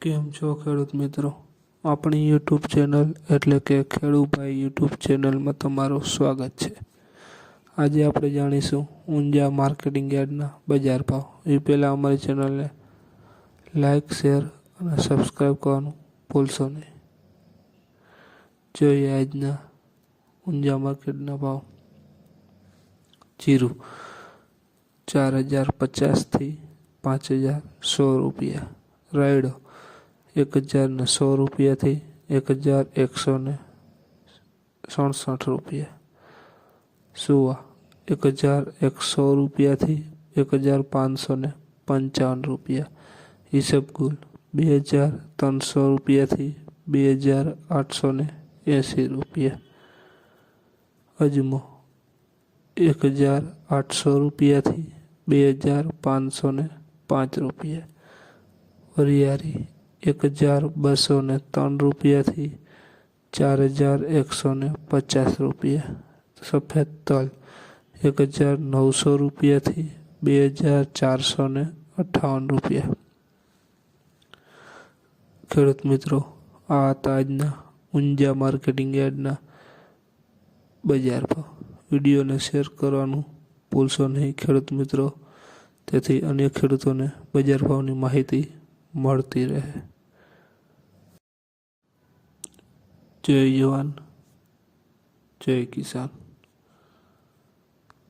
કેમ છો ખેડૂત મિત્રો? આપણી યુટ્યુબ ચેનલ એટલે કે ખેડૂભાઈ યુટ્યુબ ચેનલમાં તમારું સ્વાગત છે. આજે આપણે જાણીશું ઊંઝા માર્કેટિંગ યાર્ડના બજાર ભાવ. એ પહેલાં અમારી ચેનલને લાઇક શેર અને સબસ્ક્રાઈબ કરવાનું ભૂલશો નહીં. જોઈએ આજના ઊંઝા માર્કેટના ભાવ. જીરું ચાર હજાર પચાસથી પાંચ હજાર સો રૂપિયા. રાયડો એક હજાર ને સો રૂપિયાથી એક હજાર એકસો ને સડસઠ રૂપિયા સુવા એક હજાર એકસો રૂપિયાથી એક હજાર પાંચસો ને પંચાવન રૂપિયા ઈસબગુલ બે હજાર ત્રણસો રૂપિયાથી બે હજાર આઠસો ને એંસી રૂપિયા અજમો એક હજાર આઠસો રૂપિયાથી બે હજાર પાંચસો ને પાંચ રૂપિયા વરિયારી એક હજાર બસો ને ત્રણ રૂપિયાથી ચાર હજાર એકસો ને પચાસ રૂપિયા. સફેદ તલ એક હજાર નવસો રૂપિયાથી બે હજાર ચારસો ને અઠ્ઠાવન રૂપિયા. ખેડૂત મિત્રો, આ હતા આજના ઊંઝા માર્કેટિંગ યાર્ડના બજાર ભાવ. વિડીયોને શેર કરવાનું ભૂલશો નહીં ખેડૂત મિત્રો. તેથી અન્ય ખેડૂતોને બજાર ભાવની માહિતી મળતી રહે. જય જવાન જય કિસાન.